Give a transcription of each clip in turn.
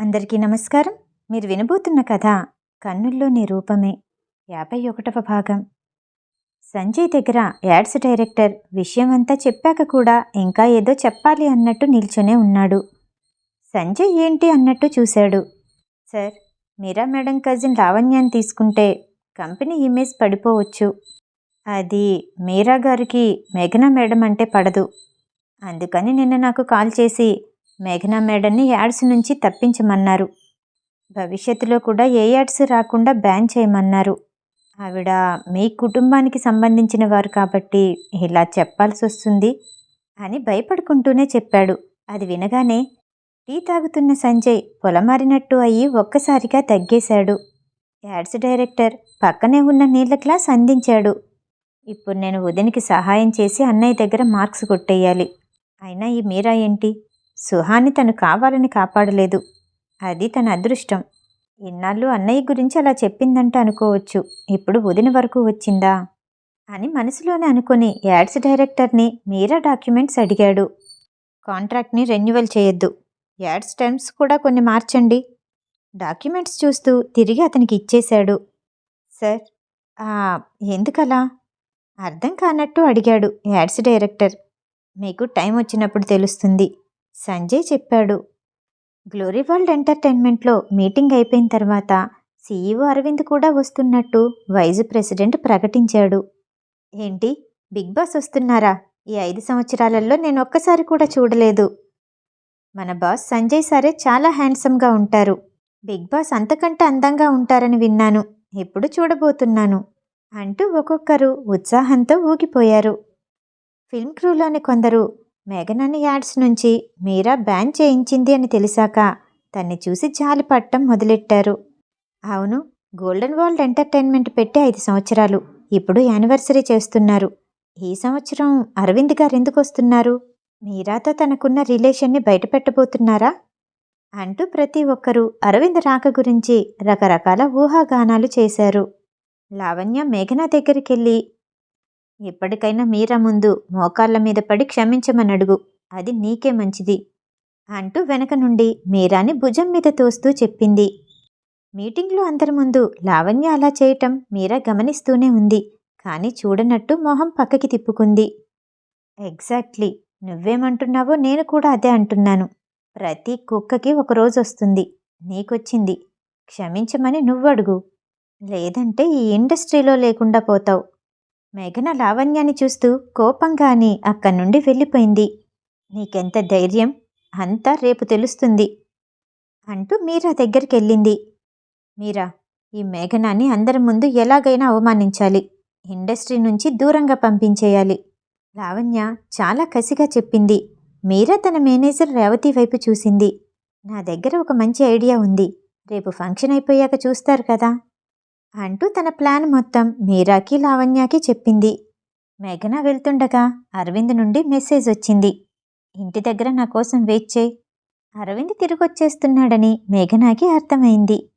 అందరికీ నమస్కారం. మీరు వినబోతున్న కథ కన్నుల్లోని రూపమే. యాభై ఒకటవ భాగం. సంజయ్ దగ్గర యాడ్స్ డైరెక్టర్ విషయమంతా చెప్పాక కూడా ఇంకా ఏదో చెప్పాలి అన్నట్టు నిల్చొనే ఉన్నాడు. సంజయ్ ఏంటి అన్నట్టు చూశాడు. సార్ మీరా మేడం కజిన్ లావణ్యాన్ని తీసుకుంటే కంపెనీ ఇమేజ్ పడిపోవచ్చు. అది మీరా గారికి మేఘనా మేడం అంటే పడదు. అందుకని నిన్న నాకు కాల్ చేసి మేఘనా మేడన్ని యాడ్స్ నుంచి తప్పించమన్నారు. భవిష్యత్తులో కూడా ఏ యాడ్స్ రాకుండా బ్యాన్ చేయమన్నారు. ఆవిడ మీ కుటుంబానికి సంబంధించిన వారు కాబట్టి ఇలా చెప్పాల్సి వస్తుంది అని భయపడుకుంటూనే చెప్పాడు. అది వినగానే టీ తాగుతున్న సంజయ్ పొలమారినట్టు అయ్యి ఒక్కసారిగా తగ్గేశాడు. యాడ్స్ డైరెక్టర్ పక్కనే ఉన్న నీళ్ళ గ్లాస్ అందించాడు. ఇప్పుడు నేను ఉదయనికి సహాయం చేసి అన్నయ్య దగ్గర మార్క్స్ కొట్టేయాలి. అయినా ఈ మీరా ఏంటి? సుహాన్ని తను కావాలని కాపాడలేదు. అది తన అదృష్టం. ఇన్నాళ్ళు అన్నయ్య గురించి అలా చెప్పిందంట అనుకోవచ్చు. ఇప్పుడు వదిన వరకు వచ్చిందా? అని మనసులోనే అనుకుని యాడ్స్ డైరెక్టర్ని మీరా డాక్యుమెంట్స్ అడిగాడు. కాంట్రాక్ట్ని రెన్యువల్ చేయొద్దు. యాడ్స్ టర్మ్స్ కూడా కొన్ని మార్చండి. డాక్యుమెంట్స్ చూస్తూ తిరిగి అతనికి ఇచ్చేశాడు. సార్ ఎందుకలా? అర్థం కానట్టు అడిగాడు యాడ్స్ డైరెక్టర్. మీకు టైం వచ్చినప్పుడు తెలుస్తుంది. సంజయ్ చెప్పాడు. గ్లోరీ వరల్డ్ ఎంటర్టైన్మెంట్లో మీటింగ్ అయిపోయిన తర్వాత సీఈఓ అరవింద్ కూడా వస్తున్నట్టు వైస్ ప్రెసిడెంట్ ప్రకటించాడు. ఏంటి బిగ్ బాస్ వస్తున్నారా? ఈ ఐదు సంవత్సరాలలో నేను ఒక్కసారి కూడా చూడలేదు. మన బాస్ సంజయ్ సరే చాలా హ్యాండ్సమ్గా ఉంటారు. బిగ్ బాస్ అంతకంటే అందంగా ఉంటారని విన్నాను. ఎప్పుడు చూడబోతున్నాను. అంటూ ఒక్కొక్కరు ఉత్సాహంతో ఊగిపోయారు. ఫిల్మ్ క్రూలోని కొందరు మేఘనాని యాడ్స్ నుంచి మీరా బ్యాన్ చేయించింది అని తెలిసాక తన్ని చూసి జాలి పట్టం మొదలెట్టారు. అవును గోల్డెన్ వరల్డ్ ఎంటర్టైన్మెంట్ పెట్టి ఐదు సంవత్సరాలు. ఇప్పుడు యానివర్సరీ చేస్తున్నారు. ఈ సంవత్సరం అరవింద్ గారు ఎందుకు వస్తున్నారు? మీరాతో తనకున్న రిలేషన్ని బయటపెట్టబోతున్నారా అంటూ ప్రతి ఒక్కరూ అరవింద్ రాక గురించి రకరకాల ఊహాగానాలు చేశారు. లావణ్య మేఘన దగ్గరికి వెళ్ళి ఎప్పటికైనా మీరా ముందు మోకాళ్ళ మీద పడి క్షమించమని అడుగు. అది నీకే మంచిది అంటూ వెనక నుండి మీరాని భుజం మీద తోస్తూ చెప్పింది. మీటింగ్లో అందరి ముందు లావణ్య అలా చేయటం మీరా గమనిస్తూనే ఉంది. కానీ చూడనట్టు మొహం పక్కకి తిప్పుకుంది. ఎగ్జాక్ట్లీ నువ్వేమంటున్నావో నేను కూడా అదే అంటున్నాను. ప్రతి కుక్కకి ఒక రోజు వస్తుంది. నీకొచ్చింది. క్షమించమని నువ్వు అడుగు లేదంటే ఈ ఇండస్ట్రీలో లేకుండా పోతావు. మేఘన లావణ్యాన్ని చూస్తూ కోపంగాని అక్కడి నుండి వెళ్ళిపోయింది. నీకెంత ధైర్యం? అంతా రేపు తెలుస్తుంది అంటూ మీరా దగ్గరికి వెళ్ళింది మీరా ఈ మేఘనాన్ని అందరి ముందు ఎలాగైనా అవమానించాలి. ఇండస్ట్రీ నుంచి దూరంగా పంపించేయాలి. లావణ్య చాలా కసిగా చెప్పింది. మీరా తన మేనేజర్ రేవతి వైపు చూసింది. నా దగ్గర ఒక మంచి ఐడియా ఉంది. రేపు ఫంక్షన్ అయిపోయాక చూస్తారు కదా. అంటూ తన ప్లాన్ మొత్తం మీరాకి లావణ్యకి చెప్పింది. మేఘన వెళ్తుండగా అరవింద్ నుండి మెసేజ్ వచ్చింది. ఇంటి దగ్గర నా కోసం వెయిట్ చేయి. అరవింద్ తిరిగొచ్చేస్తున్నాడని మేఘనాకి అర్థమైంది.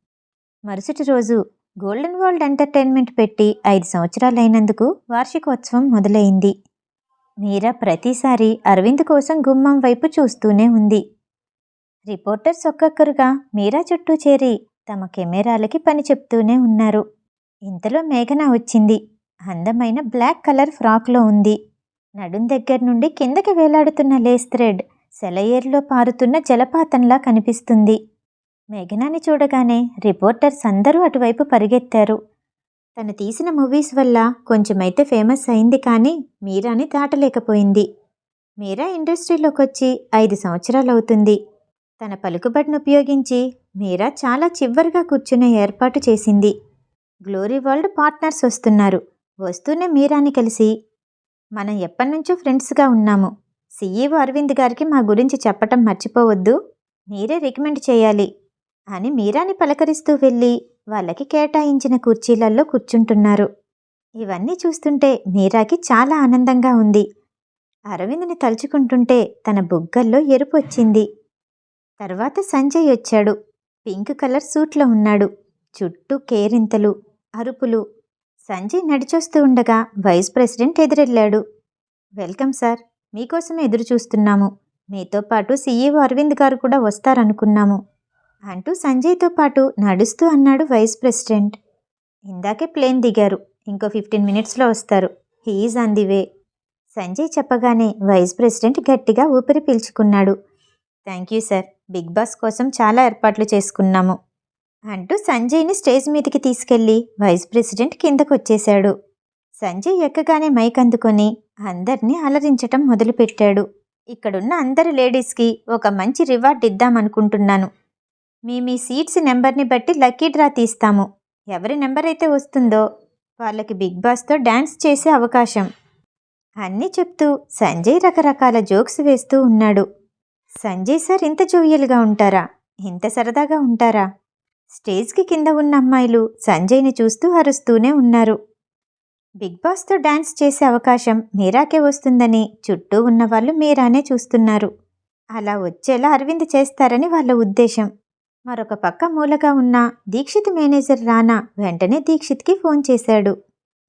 మరుసటి రోజు గోల్డెన్ వరల్డ్ ఎంటర్టైన్మెంట్ పెట్టి ఐదు సంవత్సరాలైనందుకు వార్షికోత్సవం మొదలైంది. మీరా ప్రతిసారి అరవింద్ కోసం గుమ్మం వైపు చూస్తూనే ఉంది. రిపోర్టర్స్ ఒక్కొక్కరుగా మీరా చుట్టూ చేరి తమ కెమెరాలకి పని చెప్తూనే ఉన్నారు. ఇంతలో మేఘన వచ్చింది. అందమైన బ్లాక్ కలర్ ఫ్రాక్లో ఉంది. నడుం దగ్గర నుండి కిందకి వేలాడుతున్న లేస్ థ్రెడ్ సెలయేర్లో పారుతున్న జలపాతంలా కనిపిస్తుంది. మేఘనాని చూడగానే రిపోర్టర్స్ అందరూ అటువైపు పరిగెత్తారు. తను తీసిన మూవీస్ వల్ల కొంచెమైతే ఫేమస్ అయింది కానీ మీరాని దాటలేకపోయింది. మీరా ఇండస్ట్రీలోకి వచ్చి ఐదు సంవత్సరాలు అవుతుంది తన పలుకుబడిని ఉపయోగించి మీరా చాలా చివరిగా కూర్చునే ఏర్పాటు చేసింది. గ్లోరీ వరల్డ్ పార్ట్నర్స్ వస్తున్నారు. వస్తూనే మీరాని కలిసి మనం ఎప్పటినుంచో ఫ్రెండ్స్గా ఉన్నాము. సీఈఓ అరవింద్ గారికి మా గురించి చెప్పటం మర్చిపోవద్దు. మీరే రికమెండ్ చేయాలి అని మీరాని పలకరిస్తూ వెళ్ళి వాళ్ళకి కేటాయించిన కుర్చీలలో కూర్చుంటున్నారు. ఇవన్నీ చూస్తుంటే మీరాకి చాలా ఆనందంగా ఉంది. అరవింద్ని తలుచుకుంటుంటే తన బుగ్గల్లో ఎరుపు వచ్చింది. తర్వాత సంజయ్ వచ్చాడు. పింక్ కలర్ సూట్లో ఉన్నాడు. చుట్టూ కేరింతలు అరుపులు. సంజయ్ నడిచొస్తూ ఉండగా వైస్ ప్రెసిడెంట్ ఎదురెళ్ళాడు. Welcome sir. మీకోసం ఎదురు చూస్తున్నాము మీతో పాటు సీఈఓ అరవింద్ గారు కూడా వస్తారనుకున్నాము. అంటూ సంజయ్తో పాటు నడుస్తూ అన్నాడు వైస్ ప్రెసిడెంట్. ఇందాకే ప్లేన్ దిగారు. ఇంకో ఫిఫ్టీన్ మినిట్స్లో వస్తారు. He's on the way. Sanjay చెప్పగానే వైస్ ప్రెసిడెంట్ గట్టిగా ఊపిరి పీల్చుకున్నాడు. Thank you sir. Big boss కోసం చాలా ఏర్పాట్లు చేసుకున్నాము. అంటూ సంజయ్ని స్టేజ్ మీదకి తీసుకెళ్ళి వైస్ ప్రెసిడెంట్ కిందకు వచ్చేశాడు. సంజయ్ ఎక్కగానే మైక్ అందుకొని అందరినీ అలరించటం మొదలుపెట్టాడు. ఇక్కడున్న అందరి లేడీస్కి ఒక మంచి రివార్డ్ ఇద్దామనుకుంటున్నాను. మీ మీ సీట్స్ నెంబర్ని బట్టి లక్కీ డ్రా తీస్తాము. ఎవరి నెంబర్ అయితే వస్తుందో వాళ్ళకి బిగ్ బాస్తో డ్యాన్స్ చేసే అవకాశం. అన్నీ చెప్తూ సంజయ్ రకరకాల జోక్స్ వేస్తూ ఉన్నాడు. సంజయ్ సార్ ఇంత జోవియల్గా ఉంటారా? ఇంత సరదాగా ఉంటారా? స్టేజ్కి కింద ఉన్న అమ్మాయిలు సంజయ్ని చూస్తూ అరుస్తూనే ఉన్నారు. బిగ్ బాస్తో డాన్స్ చేసే అవకాశం మీరాకే వస్తుందని చుట్టూ ఉన్న వాళ్ళు మీరానే చూస్తున్నారు. అలా వచ్చేలా అరవింద్ చేస్తారని వాళ్ళ ఉద్దేశం. మరొక పక్క మూలగా ఉన్న దీక్షిత్ మేనేజర్ రానా వెంటనే దీక్షిత్కి ఫోన్ చేశాడు.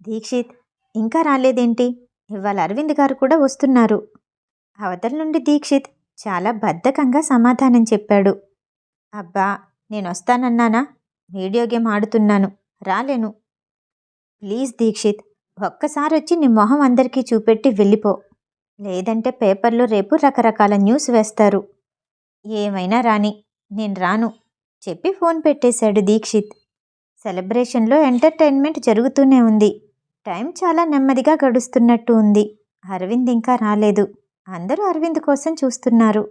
దీక్షిత్ ఇంకా రాలేదేంటి? ఇవాళ అరవింద్ గారు కూడా వస్తున్నారు. అవతల నుండి దీక్షిత్ చాలా బద్ధకంగా సమాధానం చెప్పాడు. అబ్బా నేనొస్తానన్నానా? వీడియో గేమ్ ఆడుతున్నాను. రాలేను. ప్లీజ్ దీక్షిత్ ఒక్కసారి వచ్చి నీ మొహం అందరికీ చూపెట్టి వెళ్ళిపో. లేదంటే పేపర్లో రేపు రకరకాల న్యూస్ వేస్తారు. ఏమైనా రాని నేను రాను. చెప్పి ఫోన్ పెట్టేశాడు దీక్షిత్. సెలబ్రేషన్లో ఎంటర్టైన్మెంట్ జరుగుతూనే ఉంది. టైం చాలా నెమ్మదిగా గడుస్తున్నట్టు ఉంది. అరవింద్ ఇంకా రాలేదు. అందరూ అరవింద్ కోసం చూస్తున్నారు.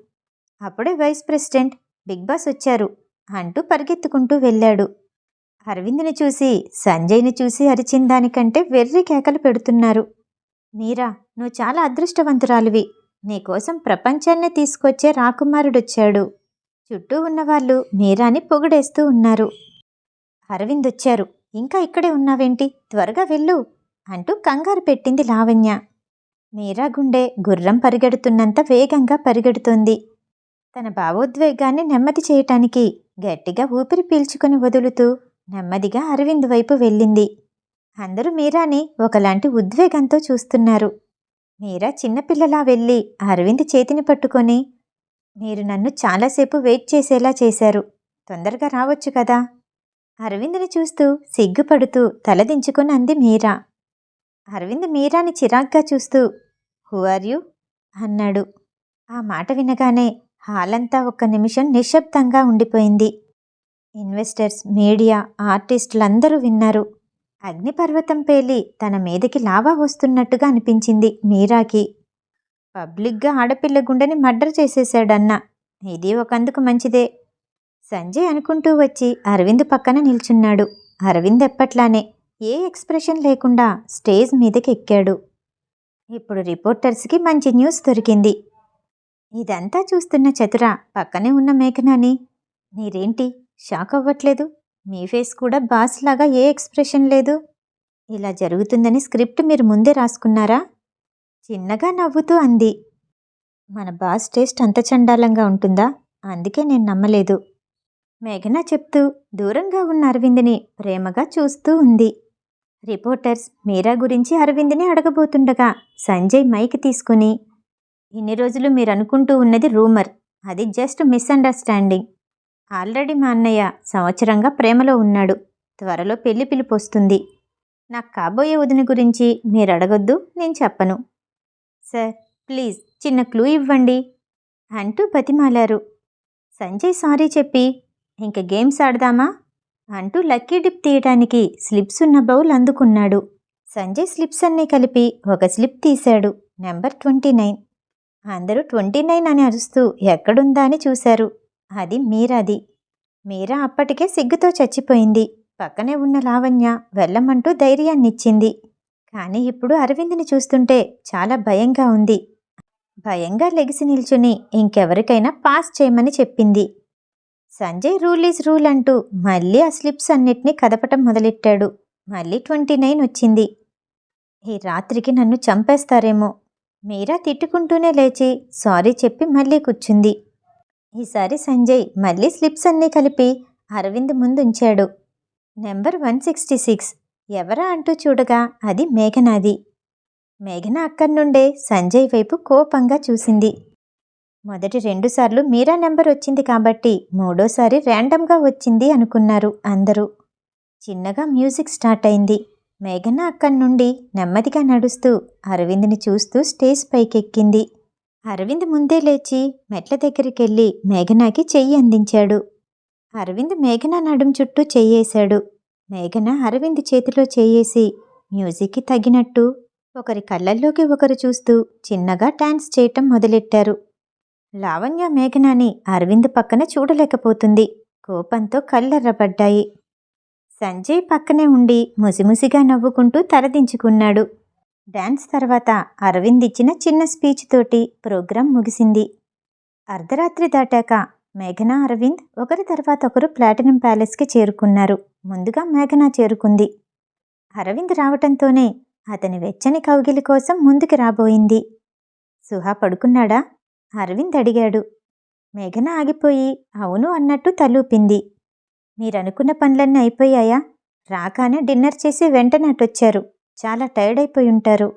అప్పుడే వైస్ ప్రెసిడెంట్ బిగ్ బాస్ వచ్చారు అంటూ పరిగెత్తుకుంటూ వెళ్ళాడు. అరవింద్ని చూసి సంజయ్ని చూసి అరిచిన దానికంటే వెర్రి కేకలు పెడుతున్నారు. మీరా నువ్వు చాలా అదృష్టవంతురాలివి. నీకోసం ప్రపంచాన్నే తీసుకొచ్చే రాకుమారుడొచ్చాడు. చుట్టూ ఉన్నవాళ్ళు మీరాని పొగిడేస్తూ ఉన్నారు. అరవింద్ వచ్చారు. ఇంకా ఇక్కడే ఉన్నావేంటి? త్వరగా వెళ్ళు అంటూ కంగారు పెట్టింది లావణ్య. మీరా గుండె గుర్రం పరిగెడుతున్నంత వేగంగా పరిగెడుతోంది. తన భావోద్వేగాన్ని నెమ్మది చేయటానికి గట్టిగా ఊపిరి పీల్చుకొని వదులుతూ నెమ్మదిగా అరవింద్ వైపు వెళ్ళింది. అందరూ మీరాని ఒకలాంటి ఉద్వేగంతో చూస్తున్నారు. మీరా చిన్నపిల్లలా వెళ్ళి అరవింద్ చేతిని పట్టుకొని మీరు నన్ను చాలాసేపు వెయిట్ చేసేలా చేశారు. తొందరగా రావచ్చు కదా? అరవింద్ని చూస్తూ సిగ్గుపడుతూ తలదించుకొని అంది మీరా. అరవింద్ మీరాని చిరాగ్గా చూస్తూ హూ ఆర్ యూ? అన్నాడు. ఆ మాట వినగానే హాలంతా ఒక్క నిమిషం నిశ్శబ్దంగా ఉండిపోయింది. ఇన్వెస్టర్స్ మీడియా ఆర్టిస్టులందరూ విన్నారు. అగ్నిపర్వతం పేలి తన మీదకి లావా వస్తున్నట్టుగా అనిపించింది మీరాకి. పబ్లిక్గా ఆడపిల్ల గుండెని మర్డర్ చేసేశాడన్న ఇది ఒకందుకు మంచిదే. సంజయ్ అనుకుంటూ వచ్చి అరవింద్ పక్కన నిల్చున్నాడు. అరవింద్ ఎప్పట్లానే ఏ ఎక్స్ప్రెషన్ లేకుండా స్టేజ్ మీదకి ఎక్కాడు ఇప్పుడు రిపోర్టర్స్కి మంచి న్యూస్ దొరికింది. ఇదంతా చూస్తున్న చతుర పక్కనే ఉన్న మేఘనాని మీరేంటి? షాక్ అవ్వట్లేదు? మీ ఫేస్ కూడా బాస్ లాగా ఏ ఎక్స్ప్రెషన్ లేదు? ఇలా జరుగుతుందని స్క్రిప్ట్ మీరు ముందే రాసుకున్నారా? చిన్నగా నవ్వుతూ అంది. మన బాస్ టేస్ట్ అంత చండాలంగా ఉంటుందా? అందుకే నేను నమ్మలేదు. మేఘన చెప్తూ దూరంగా ఉన్న అరవింద్ని ప్రేమగా చూస్తూ ఉంది. రిపోర్టర్స్ మీరా గురించి అరవింద్ని అడగబోతుండగా సంజయ్ మైక్ తీసుకుని ఇన్ని రోజులు మీరు అనుకుంటూ ఉన్నది రూమర్. అది జస్ట్ మిస్అండర్స్టాండింగ్. ఆల్రెడీ మా అన్నయ్య సంవత్సరంగా ప్రేమలో ఉన్నాడు. త్వరలో పెళ్ళి పిలుపు వస్తుంది నాకు కాబోయే వదిన గురించి మీరు అడగొద్దు నేను చెప్పను. సార్ ప్లీజ్ చిన్న క్లూ ఇవ్వండి అంటూ బతిమాలారు. సంజయ్ సారీ చెప్పి ఇంక గేమ్స్ ఆడదామా? అంటూ లక్కీ డిప్ తీయడానికి స్లిప్స్ ఉన్న బౌల్ అందుకున్నాడు. సంజయ్ స్లిప్స్ అన్నీ కలిపి ఒక స్లిప్ తీశాడు. Number twenty nine. అందరూ ట్వంటీ నైన్ అని అరుస్తూ ఎక్కడుందా అని చూశారు. అది మీరాది. మీరా అప్పటికే సిగ్గుతో చచ్చిపోయింది. పక్కనే ఉన్న లావణ్య వెళ్ళమంటూ ధైర్యాన్నిచ్చింది. కానీ ఇప్పుడు అరవింద్ని చూస్తుంటే చాలా భయంగా ఉంది. భయంగా లెగిసి నిల్చుని ఇంకెవరికైనా పాస్ చేయమని చెప్పింది. సంజయ్ రూల్ ఈజ్ రూల్ అంటూ మళ్ళీ ఆ స్లిప్స్ అన్నిటినీ కదపటం మొదలెట్టాడు. మళ్ళీ ట్వంటీ నైన్ వచ్చింది. ఈ రాత్రికి నన్ను చంపేస్తారేమో. మీరా తిట్టుకుంటూనే లేచి సారీ చెప్పి మళ్ళీ కూర్చుంది. ఈసారి సంజయ్ మళ్ళీ స్లిప్స్ అన్నీ కలిపి Arvind ముందుంచాడు. Number one sixty six. ఎవరా అంటూ చూడగా అది మేఘనాది. మేఘన అక్కడి నుండే సంజయ్ వైపు కోపంగా చూసింది. మొదటి రెండుసార్లు మీరా నెంబర్ వచ్చింది కాబట్టి మూడోసారి ర్యాండమ్గా వచ్చింది అనుకున్నారు అందరూ. చిన్నగా మ్యూజిక్ స్టార్ట్ అయింది. మేఘన అక్కడి నుండి నెమ్మదిగా నడుస్తూ అరవింద్ని చూస్తూ స్టేజ్ పైకెక్కింది. అరవింద్ ముందే లేచి మెట్ల దగ్గరికి వెళ్ళి మేఘనాకి చెయ్యి అందించాడు. అరవింద్ మేఘన నడుం చుట్టూ చెయ్యేశాడు మేఘన అరవింద్ చేతిలో చేయేసి మ్యూజిక్కి తగినట్టు ఒకరి కళ్ళల్లోకి ఒకరు చూస్తూ చిన్నగా డాన్స్ చేయటం మొదలెట్టారు. లావణ్య మేఘనాని అరవింద్ పక్కన చూడలేకపోతుంది. కోపంతో కళ్ళెర్రబడ్డాయి. సంజయ్ పక్కనే ఉండి ముసిముసిగా నవ్వుకుంటూ తలదించుకున్నాడు. డాన్స్ తర్వాత అరవింద్ ఇచ్చిన చిన్న స్పీచ్ తోటి ప్రోగ్రాం ముగిసింది. అర్ధరాత్రి దాటాక మేఘనా అరవింద్ ఒకరి తర్వాత ఒకరు ప్లాటినం ప్యాలెస్కి చేరుకున్నారు. ముందుగా మేఘనా చేరుకుంది. అరవింద్ రావటంతోనే అతని వెచ్చని కౌగిలి కోసం ముందుకు రాబోయింది. సుహా పడుకున్నాడా? అరవింద్ అడిగాడు. మేఘన ఆగిపోయి అవును అన్నట్టు తలూపింది. మీరనుకున్న పనులన్నీ అయిపోయాయా? రాగానే డిన్నర్ చేసి వెంటనే అటొచ్చారు. చాలా టైర్డ్ అయిపోయి ఉంటారు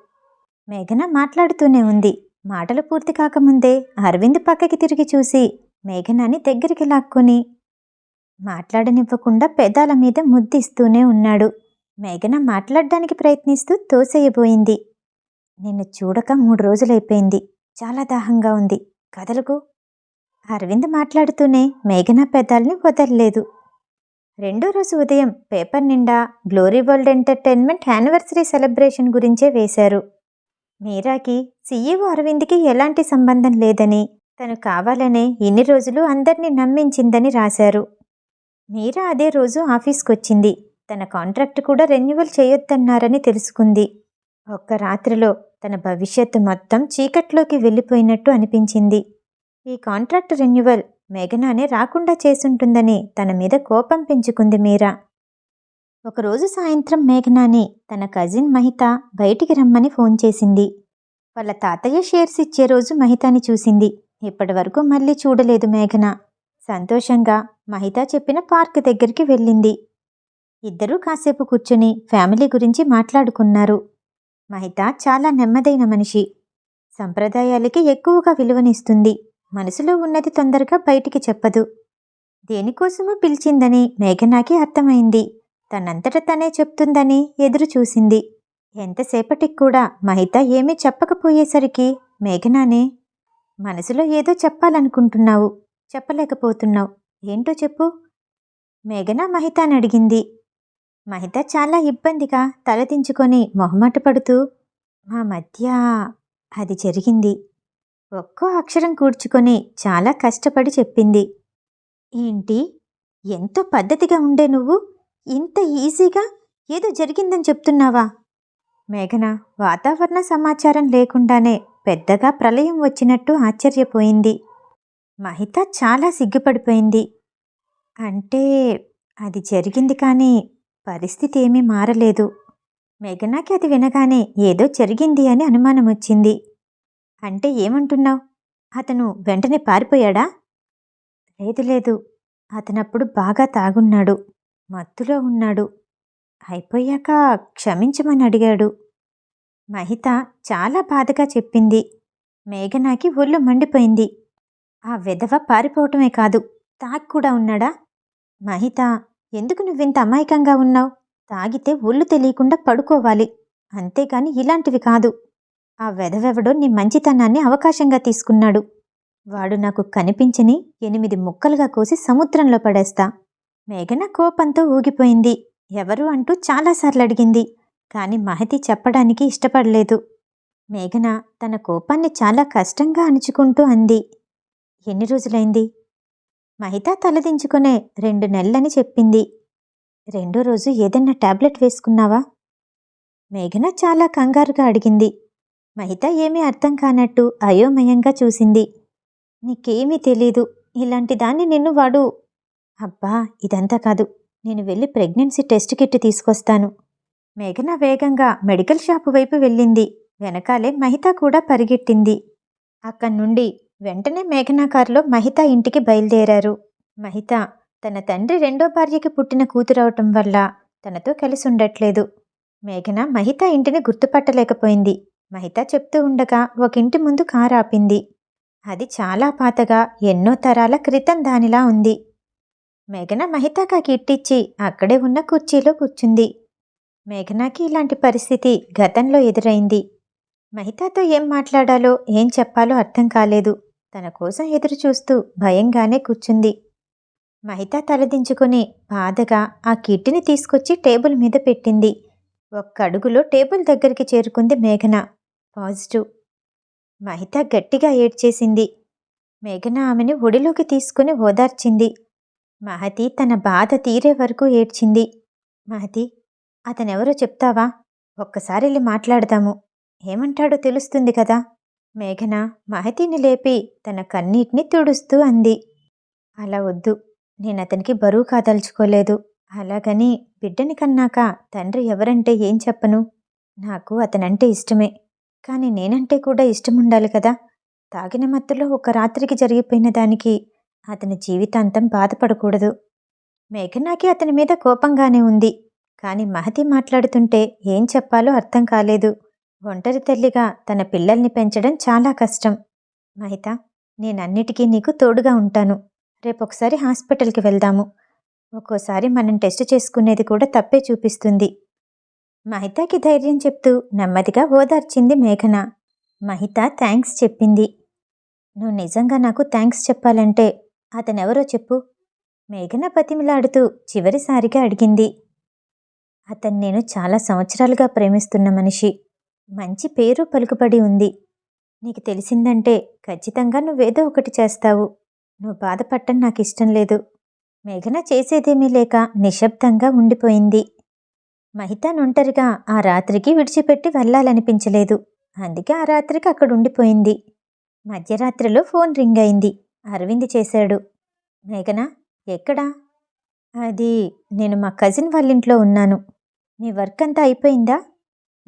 మేఘన మాట్లాడుతూనే ఉంది. మాటలు పూర్తి కాకముందే అరవింద్ పక్కకి తిరిగి చూసి మేఘనాని దగ్గరికి లాక్కొని మాట్లాడనివ్వకుండా పెదాల మీద ముద్దిస్తూనే ఉన్నాడు. మేఘన మాట్లాడడానికి ప్రయత్నిస్తూ తోసేయబోయింది. నిన్ను చూడక మూడు రోజులైపోయింది. చాలా దాహంగా ఉంది. కదలకు? అరవింద్ మాట్లాడుతూనే మేఘన పెదాల్ని వదలలేదు. రెండో రోజు ఉదయం పేపర్ నిండా glory world entertainment anniversary celebration గురించే వేశారు. మీరాకి సీఈఓ అరవింద్కి ఎలాంటి సంబంధం లేదని తను కావాలనే ఇన్ని రోజులు అందరినీ నమ్మించిందని రాశారు. మీరా అదే రోజు ఆఫీస్కొచ్చింది. తన కాంట్రాక్ట్ కూడా రెన్యువల్ చేయొద్దన్నారని తెలుసుకుంది. ఒక్క రాత్రిలో తన భవిష్యత్తు మొత్తం చీకట్లోకి వెళ్ళిపోయినట్టు అనిపించింది. ఈ కాంట్రాక్ట్ రెన్యువల్ మేఘనానే రాకుండా చేసుంటుందని తన మీద కోపం పెంచుకుంది మీరా. ఒకరోజు సాయంత్రం మేఘనాని తన కజిన్ మహిత బయటికి రమ్మని ఫోన్ చేసింది. వాళ్ళ తాతయ్య షేర్స్ ఇచ్చే రోజు మహితాని చూసింది. ఇప్పటి వరకు మళ్ళీ చూడలేదు మేఘన. సంతోషంగా మహిత చెప్పిన పార్క్ దగ్గరికి వెళ్ళింది. ఇద్దరూ కాసేపు కూర్చుని ఫ్యామిలీ గురించి మాట్లాడుకున్నారు. మహిత చాలా నెమ్మదైన మనిషి. సంప్రదాయాలకి ఎక్కువగా విలువనిస్తుంది. మనసులో ఉన్నది తొందరగా బయటికి చెప్పదు. దేనికోసమో పిలిచిందని మేఘనాకి అర్థమైంది. తనంతట తనే చెప్తుందని ఎదురు చూసింది ఎంతసేపటికి కూడా మహిత ఏమీ చెప్పకపోయేసరికి మేఘనానే మనసులో ఏదో చెప్పాలనుకుంటున్నావు. చెప్పలేకపోతున్నావు. ఏంటో చెప్పు. మేఘన మహితాని అడిగింది. మహిత చాలా ఇబ్బందిగా తలదించుకొని మొహమాట పడుతూ మా మధ్య అది జరిగింది. ఒక్కో అక్షరం కూర్చుకొని చాలా కష్టపడి చెప్పింది. ఏంటి? ఎంతో పద్ధతిగా ఉండే నువ్వు? ఇంత ఈజీగా? ఏదో జరిగిందని చెప్తున్నావా? మేఘన వాతావరణ సమాచారం లేకుండానే పెద్దగా ప్రళయం వచ్చినట్టు ఆశ్చర్యపోయింది. మహిత చాలా సిగ్గుపడిపోయింది. అంటే అది జరిగింది కానీ పరిస్థితి ఏమీ మారలేదు. మేఘనాకి అది వినగానే ఏదో జరిగింది అని అనుమానం వచ్చింది అంటే ఏమంటున్నావు? అతను వెంటనే పారిపోయాడా? లేదు లేదు. అతనప్పుడు బాగా తాగున్నాడు. మత్తులో ఉన్నాడు. అయిపోయాక క్షమించమని అడిగాడు. మహిత చాలా బాధగా చెప్పింది. మేఘనాకి ఒళ్ళు మండిపోయింది. ఆ విధవ పారిపోవటమే కాదు తాగి కూడా ఉన్నాడా? మహిత ఎందుకు నువ్వింత అమాయకంగా ఉన్నావు? తాగితే ఒళ్ళు తెలియకుండా పడుకోవాలి. అంతేగాని ఇలాంటివి కాదు. ఆ వెధవెవడో నీ మంచితనాన్ని అవకాశంగా తీసుకున్నాడు. వాడు నాకు కనిపించని ఎనిమిది ముక్కలుగా కోసి సముద్రంలో పడేస్తా. మేఘన కోపంతో ఊగిపోయింది. ఎవరు అంటూ చాలాసార్లు అడిగింది కాని మహతి చెప్పడానికి ఇష్టపడలేదు. మేఘన తన కోపాన్ని చాలా కష్టంగా అణుచుకుంటూ అంది. ఎన్ని రోజులైంది? మహిత తలదించుకునే రెండు నెలలని చెప్పింది. రెండో రోజు ఏదన్నా టాబ్లెట్ వేసుకున్నావా? మేఘన చాలా కంగారుగా అడిగింది. మహిత ఏమీ అర్థం కానట్టు అయోమయంగా చూసింది. నీకేమీ తెలీదు. ఇలాంటి దాన్ని నిన్ను వాడు అబ్బా ఇదంతా కాదు. నేను వెళ్ళి ప్రెగ్నెన్సీ టెస్ట్ కిట్ తీసుకొస్తాను. మేఘన వేగంగా మెడికల్ షాపు వైపు వెళ్ళింది. వెనకాలే మహిత కూడా పరిగెట్టింది. అక్కడి నుండి వెంటనే మేఘనా కారులో మహిత ఇంటికి బయలుదేరారు. మహిత తన తండ్రి రెండో భార్యకి పుట్టిన కూతురవటం వల్ల తనతో కలిసి ఉండట్లేదు. మేఘన మహిత ఇంటిని గుర్తుపట్టలేకపోయింది. మహిత చెప్తూ ఉండగా ఒక ఇంటి ముందు కారు ఆపింది. అది చాలా పాతగా ఎన్నో తరాల క్రితం దానిలా ఉంది. మేఘన మహితాకి ఆ కిట్టిచ్చి అక్కడే ఉన్న కుర్చీలో కూర్చుంది. మేఘనాకి ఇలాంటి పరిస్థితి గతంలో ఎదురైంది. మహితాతో ఏం మాట్లాడాలో ఏం చెప్పాలో అర్థం కాలేదు. తన కోసం ఎదురుచూస్తూ భయంగానే కూర్చుంది. మహిత తలదించుకుని బాధగా ఆ కిట్టిని తీసుకొచ్చి టేబుల్ మీద పెట్టింది. ఒక్క అడుగులో టేబుల్ దగ్గరికి చేరుకుంది మేఘన. పాజిటివ్. మహిత గట్టిగా ఏడ్చేసింది. మేఘన ఆమెను ఒడిలోకి తీసుకుని ఓదార్చింది. మహతి తన బాధ తీరే వరకు ఏడ్చింది. మహతి అతనెవరో చెప్తావా? ఒక్కసారి వెళ్ళి మాట్లాడదాము. ఏమంటాడో తెలుస్తుంది కదా? మేఘన మహతిని లేపి తన కన్నీటిని తుడుస్తూ అంది. అలా వద్దు నేను అతనికి బరువు కాదలుచుకోలేదు. అలాగని బిడ్డని కన్నాక తండ్రి ఎవరంటే ఏం చెప్పను? నాకు అతనంటే ఇష్టమే. కానీ నేనంటే కూడా ఇష్టం ఉండాలి కదా? తాగిన మత్తులో ఒక రాత్రికి జరిగిపోయిన దానికి అతని జీవితాంతం బాధపడకూడదు. మేఘనాకి అతని మీద కోపంగానే ఉంది. కానీ మహతి మాట్లాడుతుంటే ఏం చెప్పాలో అర్థం కాలేదు. ఒంటరి తల్లిగా తన పిల్లల్ని పెంచడం చాలా కష్టం. మహిత నేనన్నిటికీ నీకు తోడుగా ఉంటాను. రేపొకసారి హాస్పిటల్కి వెళ్దాము. ఒక్కోసారి మనం టెస్ట్ చేసుకునేది కూడా తప్పే చూపిస్తుంది. మహితాకి ధైర్యం చెప్తూ నెమ్మదిగా ఓదార్చింది మేఘన. మహిత థ్యాంక్స్ చెప్పింది. నువ్వు నిజంగా నాకు థ్యాంక్స్ చెప్పాలంటే అతనెవరో చెప్పు. మేఘన పతిమిలాడుతూ చివరిసారిగా అడిగింది. అతను నేను చాలా సంవత్సరాలుగా ప్రేమిస్తున్న మనిషి. మంచి పేరు పలుకుబడి ఉంది. నీకు తెలిసిందంటే ఖచ్చితంగా నువ్వేదో ఒకటి చేస్తావు. నువ్వు బాధపడటం నాకు ఇష్టం లేదు. మేఘన చేసేదేమీ లేక నిశ్శబ్దంగా ఉండిపోయింది. మహితా ఒంటరిగా ఆ రాత్రికి విడిచిపెట్టి వెళ్ళాలనిపించలేదు. అందుకే ఆ రాత్రికి అక్కడ ఉండిపోయింది. మధ్యరాత్రిలో ఫోన్ రింగ్ అయింది. అరవింద్ చేశాడు. మేఘన ఎక్కడా? అది నేను మా కజిన్ వాళ్ళ ఇంట్లో ఉన్నాను. మీ వర్క్ అంతా అయిపోయిందా?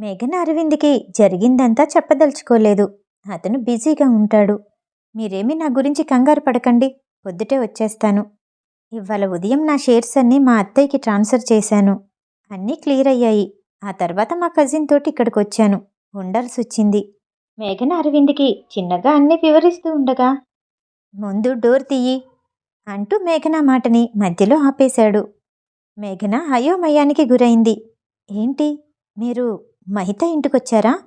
మేఘన అరవింద్కి జరిగిందంతా చెప్పదలుచుకోలేదు. అతను బిజీగా ఉంటాడు. మీరేమీ నా గురించి కంగారు పడకండి. పొద్దుటే వచ్చేస్తాను. ఇవాళ ఉదయం నా షేర్స్ అన్నీ మా అత్తయ్యకి ట్రాన్స్ఫర్ చేశాను. అన్నీ క్లియర్ అయ్యాయి. ఆ తర్వాత మా కజిన్ తోటి ఇక్కడికి వచ్చాను. ఉండాల్సి వచ్చింది. మేఘన అరవింద్కి చిన్నగా అన్నీ వివరిస్తూ ఉండగా ముందు డోర్ తీయి అంటూ మేఘన మాటని మధ్యలో ఆపేశాడు. మేఘన అయోమయానికి గురైంది. ఏంటి? మీరు మహిత ఇంటికొచ్చారా?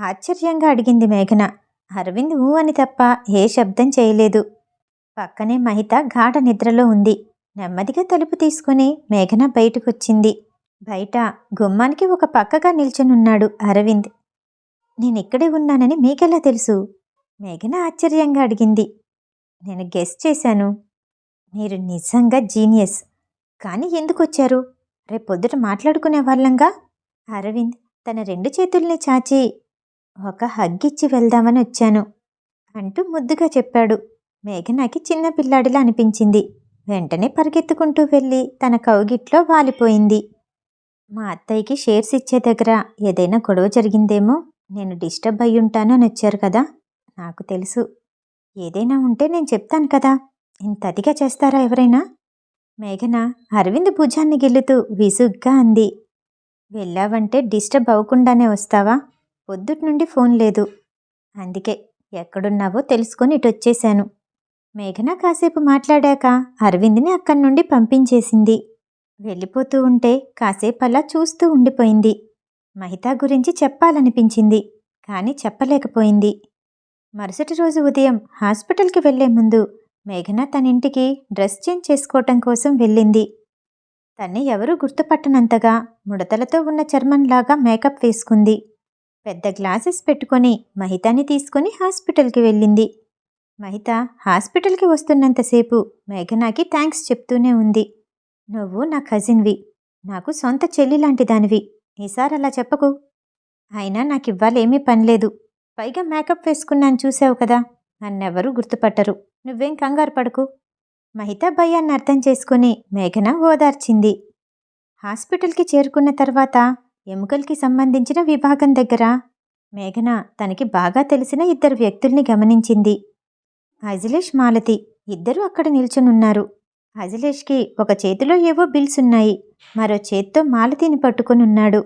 ఆశ్చర్యంగా అడిగింది మేఘన. అరవింద్ ఊ అని తప్ప ఏ శబ్దం చేయలేదు. పక్కనే మహిత గాఢ నిద్రలో ఉంది. నెమ్మదిగా తలుపు తీసుకుని మేఘన బయటకొచ్చింది. బయట గుమ్మానికి ఒక పక్కగా నిల్చునున్నాడు అరవింద్. నేనిక్కడే ఉన్నానని మీకెలా తెలుసు? మేఘన ఆశ్చర్యంగా అడిగింది. నేను గెస్ చేశాను. మీరు నిజంగా జీనియస్. కానీ ఎందుకు వచ్చారు రేపొద్దుట మాట్లాడుకునే వాళ్ళంగా? అరవింద్ తన రెండు చేతుల్ని చాచి ఒక హగ్గిచ్చి వెళ్దామని వచ్చాను అంటూ ముద్దుగా చెప్పాడు. మేఘనాకి చిన్న పిల్లాడిలా అనిపించింది. వెంటనే పరిగెత్తుకుంటూ వెళ్ళి తన కౌగిట్లో వాలిపోయింది. మా అత్తయ్యకి షేర్స్ ఇచ్చే దగ్గర ఏదైనా గొడవ జరిగిందేమో నేను డిస్టర్బ్ అయి ఉంటాను అని వచ్చారు కదా నాకు తెలుసు. ఏదైనా ఉంటే నేను చెప్తాను కదా ఇంత అతిగా చేస్తారా ఎవరైనా? మేఘన అరవింద్ భుజాన్ని గిల్లుతూ విసుగ్గా అంది. వెళ్ళావంటే డిస్టర్బ్ అవ్వకుండానే వస్తావా? పొద్దుటి నుండి ఫోన్ లేదు. అందుకే ఎక్కడున్నావో తెలుసుకొని ఇటొచ్చేశాను. మేఘన కాసేపు మాట్లాడాక అరవింద్ని అక్కడి నుండి పంపించేసింది. వెళ్ళిపోతూ ఉంటే కాసేపు అలా చూస్తూ ఉండిపోయింది. మహితా గురించి చెప్పాలనిపించింది కానీ చెప్పలేకపోయింది. మరుసటి రోజు ఉదయం హాస్పిటల్కి వెళ్ళే ముందు మేఘన తన ఇంటికి డ్రెస్ చేంజ్ చేసుకోవటం కోసం వెళ్ళింది. తన్ని ఎవరూ గుర్తుపట్టనంతగా ముడతలతో ఉన్న చర్మంలాగా మేకప్ వేసుకుంది. పెద్ద గ్లాసెస్ పెట్టుకొని మహితాని తీసుకుని హాస్పిటల్కి వెళ్ళింది. మహిత హాస్పిటల్కి వస్తున్నంతసేపు మేఘనాకి థ్యాంక్స్ చెప్తూనే ఉంది. నువ్వు నా కజిన్వి. నాకు సొంత చెల్లి లాంటి దానివి ఈసారి అలా చెప్పకు. అయినా నాకు ఇవ్వాలేమీ పనిలేదు పైగా మేకప్ వేసుకున్నాను చూసావు కదా. నన్నెవరూ గుర్తుపట్టరు. నువ్వేం కంగారు పడకు. మహితా భయాన్ని అర్థం చేసుకుని మేఘన ఓదార్చింది. హాస్పిటల్కి చేరుకున్న తర్వాత ఎముకలకి సంబంధించిన విభాగం దగ్గర మేఘన తనకి బాగా తెలిసిన ఇద్దరు వ్యక్తుల్ని గమనించింది. అజిలేష్ మాలతి ఇద్దరూ అక్కడ నిల్చునున్నారు. అజిలేష్కి ఒక చేతిలో ఏవో బిల్స్ ఉన్నాయి. మరో చేత్తో మాలతిని పట్టుకునున్నాడు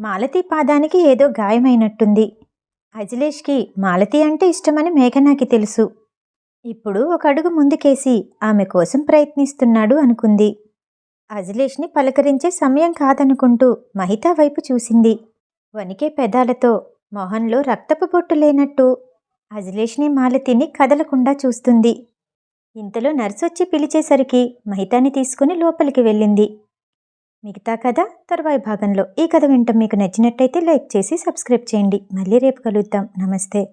మాలతి పాదానికి ఏదో గాయమైనట్టుంది. అజిలేష్కి మాలతి అంటే ఇష్టమని మేఘనాకి తెలుసు. ఇప్పుడు ఒక అడుగు ముందుకేసి ఆమె కోసం ప్రయత్నిస్తున్నాడు అనుకుంది. అజిలేష్ని పలకరించే సమయం కాదనుకుంటూ మహితా వైపు చూసింది. వణికే పెదాలతో మొహంలో రక్తపు బొట్టు లేనట్టు అజిలేష్ని మాలతిని కదలకుండా చూస్తుంది. ఇంతలో నర్సొచ్చి పిలిచేసరికి మహితాని తీసుకుని లోపలికి వెళ్ళింది. మిగతా కథ తర్వాయి భాగంలో ఈ కథ వింటాం. మీకు నచ్చినట్టయితే లైక్ చేసి సబ్స్క్రైబ్ చేయండి. మళ్ళీ రేపు కలుద్దాం. నమస్తే.